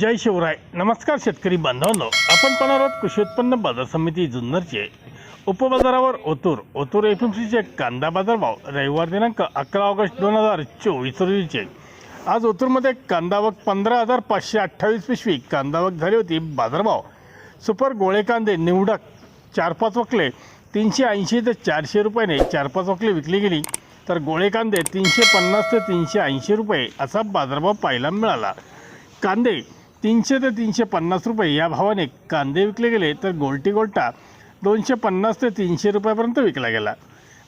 जय शिवराय. नमस्कार शेतकरी बांधवांनो. आपण पाहणार आहोत कृषी उत्पन्न बाजार समिती जुन्नरचे. उपबाजारावर ओतूर. ओतूर एफ एम सीचे कांदा बाजारभाव रविवार दिनांक अकरा ऑगस्ट दोन हजार चोवीस रोजीचे. आज ओतूरमध्ये कांदावक पंधरा हजार पाचशे अठ्ठावीस पिशवी कांदावक झाली होती. बाजारभाव सुपर गोळे कांदे निवडक चार पाच वकले तीनशे ऐंशी ते चारशे रुपयाने चार पाच वकले विकली गेली. तर गोळे कांदे तीनशे पन्नास ते तीनशे ऐंशी रुपये असा बाजारभाव पाहायला मिळाला. कांदे तीनशे ते तीनशे पन्नास रुपये या भावाने कांदे विकले गेले तर गोलटी गोल्टा दोनशे पन्नास ते तीनशे रुपयापर्यंत विकला गेला.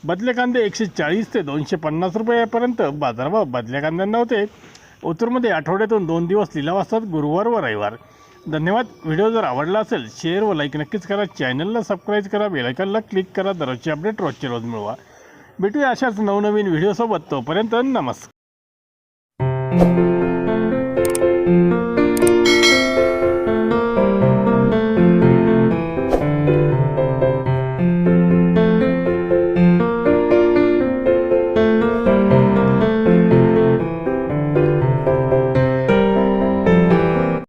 बदले कांदे एकशे चाळीस ते दोनशे पन्नास रुपयापर्यंत बाजारभाव बदल्या कांद्यांना होते. उत्तरमध्ये आठवड्यातून दोन दिवस लिलाव असतात गुरुवार व रविवार. धन्यवाद. व्हिडिओ जर आवडला असेल शेअर व लाईक नक्कीच करा. चॅनलला सबस्क्राईब करा. बेलायकनला क्लिक करा. दररोजचे अपडेट रोजचे रोज मिळवा. भेटूया अशाच नवनवीन व्हिडिओसोबत तोपर्यंत नमस्कार.